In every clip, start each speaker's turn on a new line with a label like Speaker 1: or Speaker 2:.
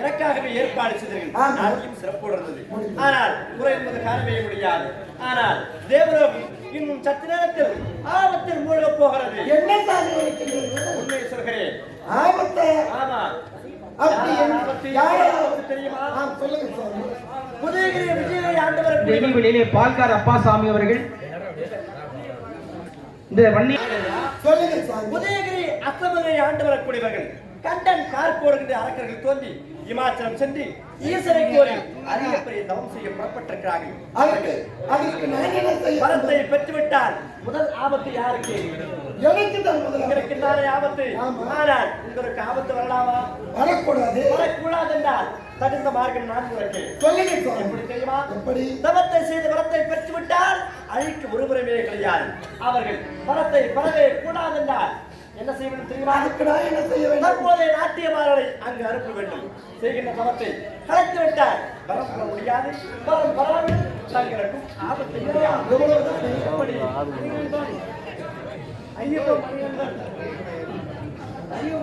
Speaker 1: எனக்காகவே ஏற்பாடு செய்தீர்கள்
Speaker 2: ஆமா.
Speaker 1: நாட்டிலும் சிறப்போடு இருந்தது. ஆனால் குறை என்பது காணவே முடியாது. ஆனால் தேவலோகம் இன்னும் சற்று நேரத்தில் ஆபத்தில் மூழ்கப் போகிறது.
Speaker 2: என்ன
Speaker 1: உண்மை சொல்கிறேன்.
Speaker 2: ஆபத்தை?
Speaker 1: ஆமா.
Speaker 3: வெளிவெளியிலே பால்கார் அப்பாசாமி அவர்கள். இந்த வன்னி
Speaker 2: சொல்லுங்க
Speaker 1: உதயகிரி அஸ்தமனை ஆண்டு வரக்கூடியவர்கள். கண்டன் கார் போடுகின்ற அரக்கர்கள் தோன்றி இமாச்சலம் சென்று கோரி பெரிய தவம் செய்ய புறப்பட்டிருக்கிறார்கள்.
Speaker 2: அதுக்கு அதுக்கு நான் என்ன செய்ய
Speaker 1: வரத்தை பெற்றுவிட்டால் முதல் ஆபத்து யாருக்கு?
Speaker 2: எனக்கு தான் முதல்ல
Speaker 1: உங்களுக்கு தானே ஆபத்து. ஆனால் உங்களுக்கு ஆபத்து வரலாமா?
Speaker 2: வரக்கூடாது.
Speaker 1: வரக்கூடாது என்றால் தகுந்த மார்க்கம் நான் உரைக்கிறேன்
Speaker 2: சொல்லுங்க சாமி
Speaker 1: எப்படி தெரியுமா?
Speaker 2: எப்படி?
Speaker 1: தவத்தை செய்து வரத்தை பெற்றுவிட்டால் அழிக்கு ஒருபுறமே கிடையாது. அவர்கள் வரத்தை பெறவே கூடாது என்றால் என்ன செய்ய வேண்டும்
Speaker 2: அதுக்கு நான் என்ன செய்ய வேண்டும்?
Speaker 1: தற்போதைய நாட்டியமாரரை அங்கு அனுப்ப வேண்டும். செய்கின்ற தவத்தை கலைத்து விட்டால் வரம் பெற முடியாது வரம் வராமல் தங்களுக்கும் ஆபத்து? ஐயோ. ஐயோ.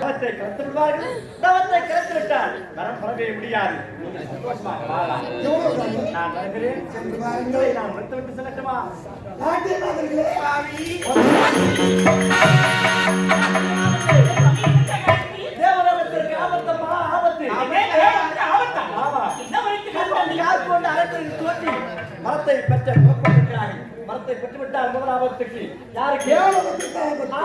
Speaker 1: தவத்தை கலைத்து விடுவார்கள் தவத்தை வரம் பெறவே முடியாது. நான் வருகிறேன். நான் விட்டு விட்டு செல்லட்டுமா?
Speaker 2: நாட்டியமாதர்களே
Speaker 1: தேவலோகத்திற்கு ஆபத்தம்மா ஆபத்து. ஆமா. கண்டன் யார் கொண்டு அரசர்கள் தோன்றி மரத்தை பெற்ற புறப்பட்டிருக்கிறார்கள் மரத்தை பெற்றுவிட்டால் முதல் ஆபத்துக்கு யாருக்கு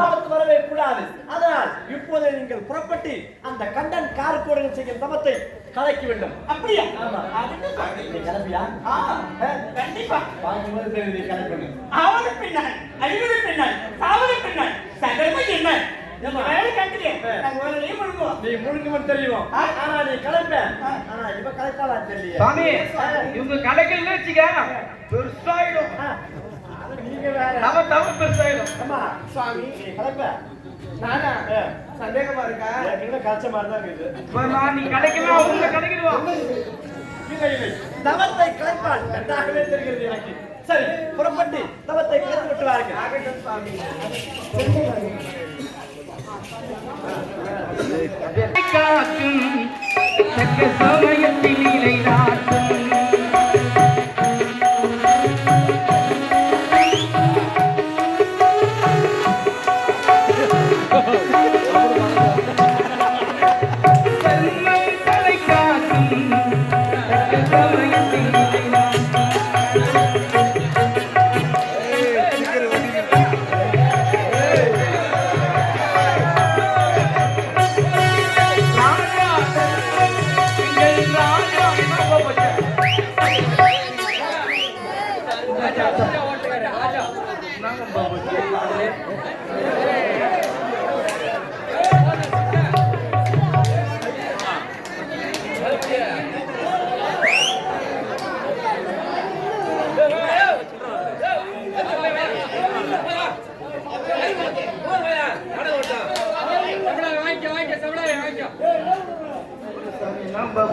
Speaker 2: ஆபத்து.
Speaker 1: வரவே கூடாது. அதனால் இப்போதே நீங்கள் புறப்பட்டு அந்த கண்டன் கார் கோடுகள் செய்யும் தமத்தை கலைக்க வேண்டும்.
Speaker 4: அப்படியா?
Speaker 1: ஆமா. நீ கிளம்பியா?
Speaker 4: கண்டிப்பா.
Speaker 1: வாங்கும்போது தெரியுது கிளம்பணும்
Speaker 4: ஆவது பின்னால் அழிவது பின்னால் சாவது பின்னால் சகலமே என்ன?
Speaker 3: பெருசாயிடும். நம்ம தவிர பெருசாயிடும்
Speaker 1: அம்மா சுவாமி கலைப்ப.
Speaker 4: நானா. சந்தேகமா இருக்கா?
Speaker 1: கலைச்ச மாதிரி தான் இருக்குது.
Speaker 3: நான் நீ கடைக்கலாம் அவங்க கடைக்கிடுவா
Speaker 1: இல்லை இல்லை. தவத்தை கலைப்பான் நன்றாகவே தெரிகிறது எனக்கு. சரி புறப்பட்டு தவத்தை கலைத்து விட்டு வாருங்கள்.
Speaker 4: ஆகட்டும் சுவாமி.
Speaker 3: காக்கும் தக்க சமயத்தில்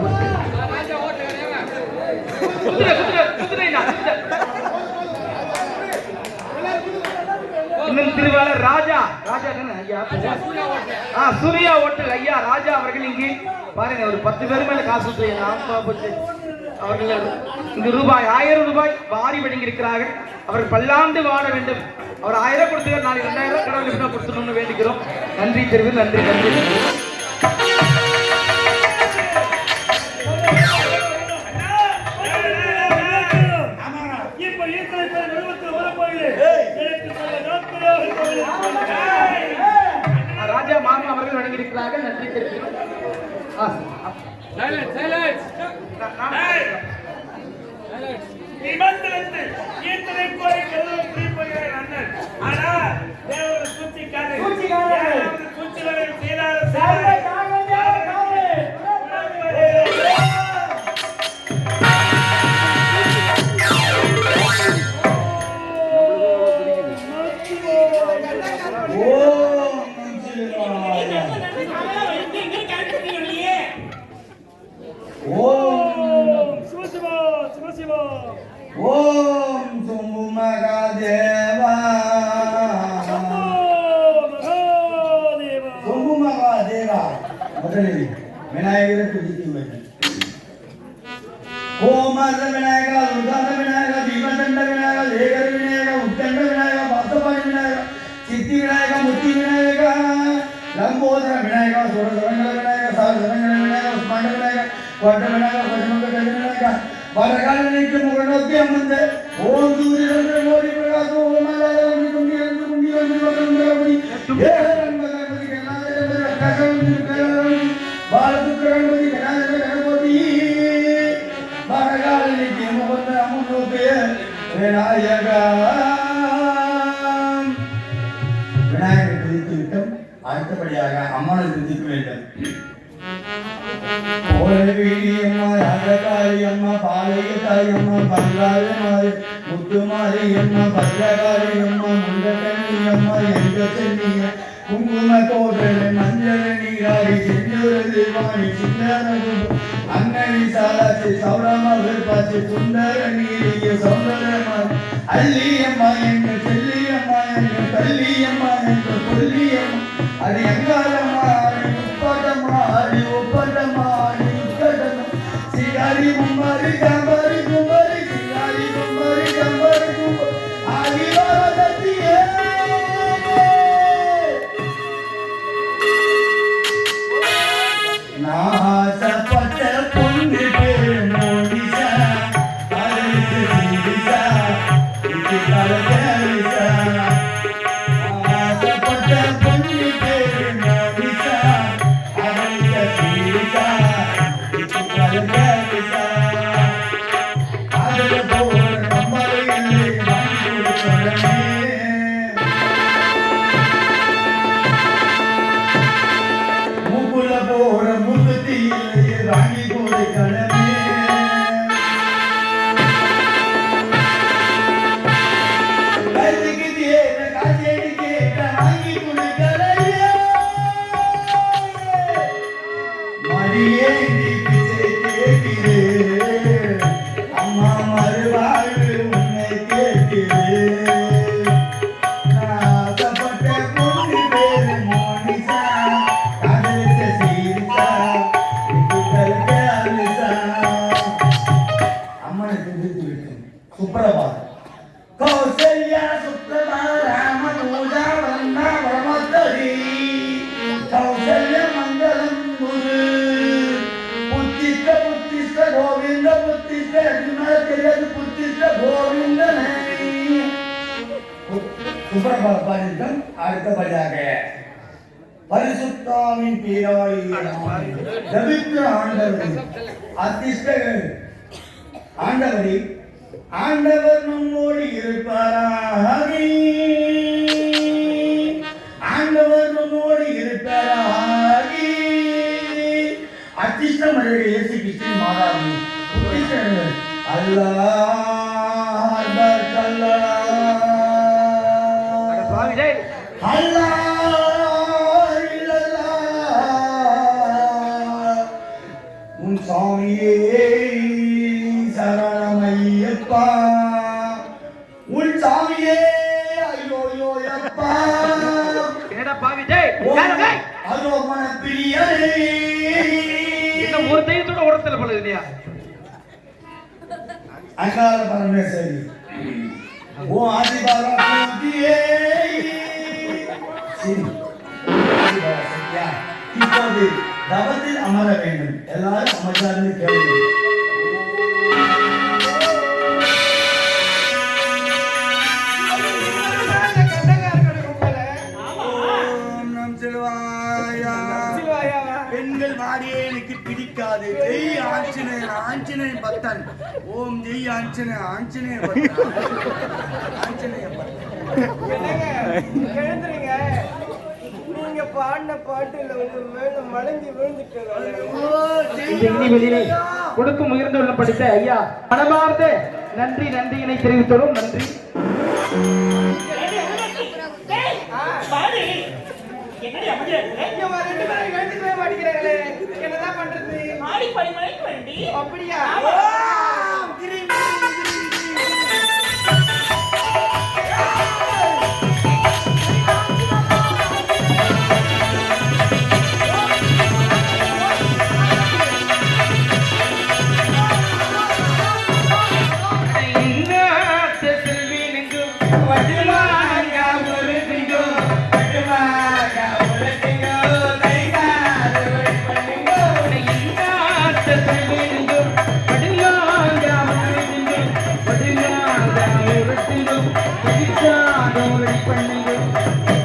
Speaker 3: குதிரை குதிரை குதிரைண்ணா குதிரை இன்னும் திருவாளர் ராஜா ராஜா தானே ஐயா ஆ சூர்யா ஓட்டல் ஐயா ராஜா அவர்கள் இங்கே. பாருங்க ஒரு பத்து பேர் மேல காசு அவர்கள் இங்கு ரூபாய் ஆயிரம் ரூபாய் வாரி வழங்கியிருக்கிறார்கள். அவர் பல்லாண்டு வாழ வேண்டும். அவர் ஆயிரம் கொடுத்து நாளைக்கு ரெண்டாயிரம் கடவுள் கொடுத்துடணும்னு வேண்டிக்கிறோம். நன்றி தெரிவு நன்றி நன்றி. மாமா அவர்கள் வழங்கியிருக்கிறார்கள் நன்றி தெரிவி
Speaker 2: லம்போதர விநாயகா சுரசரங்கல விநாயகா சாரசரங்கல விநாயகா உஸ்மாண்ட விநாயகா கோட்ட விநாயகா பசுமங்க கஜ விநாயகா வரகாலனைக்கு முகநோக்கி அமர்ந்த ஓம் சூரிய சந்திர கோடி பிரகாசம் ஓம் அலாதம் குண்டி வந்து குண்டி வந்து வகந்தரமணி ஏகரன் கணபதி அடுத்தபடியாக அம்மனை துதிக்க வேண்டும். ஓரவீரியம்மா ராஜகாரியம்மா எங்க குங்கும மஞ்சள் நீராடி சாலாச்சி சௌரமாக பாச்சி சுந்தர நீரிய சௌந்தரமாரி அல்லியம்மா எங்க அது எங்காலம்மா புத்திஷ்ட தெரியாது புத்திஷ்ட கோவிந்தனை சுப்பிரபாத அடுத்தபடியாக பரிசுத்தாவின் பேராளி ஜபித்த ஆண்டவர் அதிர்ஷ்டங்கள் ஆண்டவரே ஆண்டவர் நம்மோடு இருப்பாராக ஆண்டவர் நம்மோடு இருப்பாராக இயேசு கிறிஸ்தின் உன் சாமியே சரணமையப்பா உன் சாமியே ஐயோயோ அப்பா
Speaker 3: என்னடா பாவி டேய் யாரு டேய்?
Speaker 2: அதோ மனப்பிரியரே
Speaker 3: ஒரு தெய்வத்தோட உரத்துல போல இல்லையா
Speaker 2: அங்காள பரமேஸ்வரி ஓ ஆதிபாலா பூஜியே இப்போது தவத்தில் அமர வேண்டும். எல்லாரும் அமர்ந்தார்ந்து கேள்வி ஓம் ஜெய் ஆஞ்சநேய ஆஞ்சநேய பக்தன் ஆஞ்சநேய பக்தன்
Speaker 5: எழுந்துறீங்க நீங்க பாடின பாட்டுல உங்க மேல மடங்கி விழுந்துட்டு
Speaker 3: இந்த இனி வெளியிலே கொடுக்கும் உயர்ந்த உள்ள படித்த ஐயா. மனமார்ந்த நன்றி நன்றியினை தெரிவித்தோம் நன்றி.
Speaker 5: ரெண்டு பேரும் எழுந்துக்கவே மாட்டேங்கிறாங்களே என்னதான் பண்றது?
Speaker 4: ஆடி பரிமளைக்கு வேண்டி.
Speaker 5: அப்படியா?
Speaker 3: பண்ணுங்கள்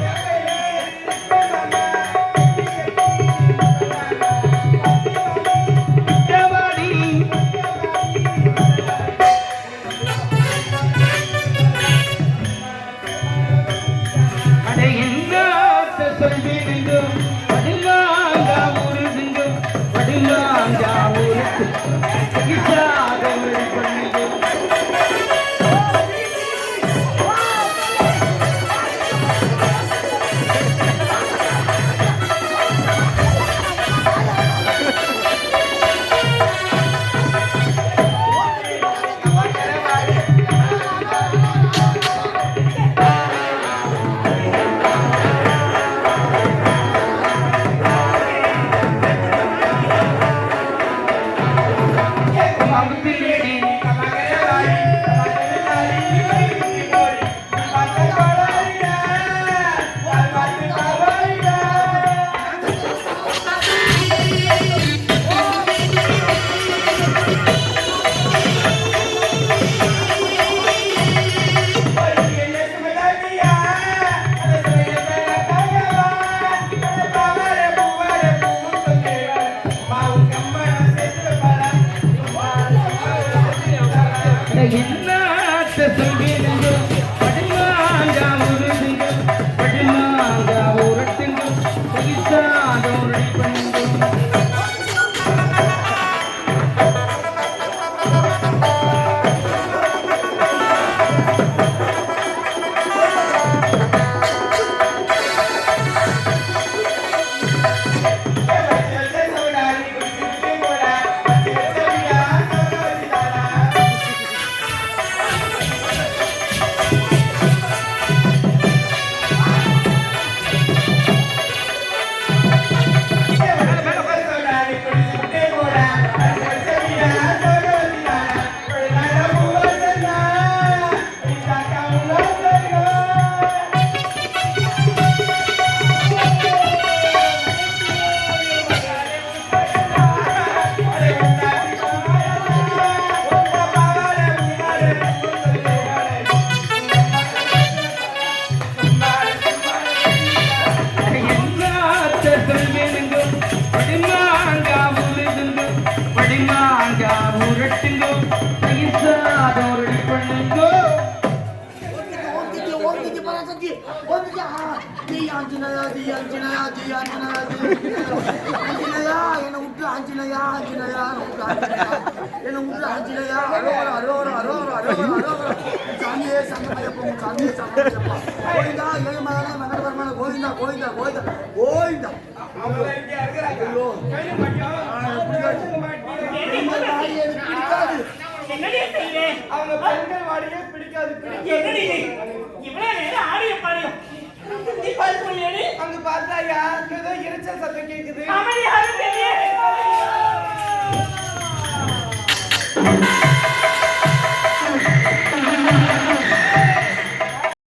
Speaker 6: Algo. ஆஞ்சநேயா ஜெய் ஆஞ்சநேயா ஜெய் ஆஞ்சநேயா ஜெய் ஆஞ்சநேயா. என்னை விட்டு ஆஞ்சநேயா ஆஞ்சநேயா என்னை விட்டு ஆஞ்சநேயா. அரோகர அரோகர அரோகர அரோகர அரோகர. சாமியே சாமியே கோவிந்தா ஏழுமலையான கோவிந்தா கோவிந்தா கோவிந்தா கோவிந்தா. ஐயோ. பிடிக்காது
Speaker 4: என்னடி
Speaker 5: அவங்க பெண்கள் வாடியே பிடிக்காது பிடிக்காது
Speaker 4: என்னடி இவ்வளவு நேரம் ஆடிய நீ பாத்து போய்
Speaker 6: அங்க பார்த்தா யாருக்கு ஏதோ எரிச்சல் சத்தம் கேக்குது.
Speaker 4: அவன் யாரும்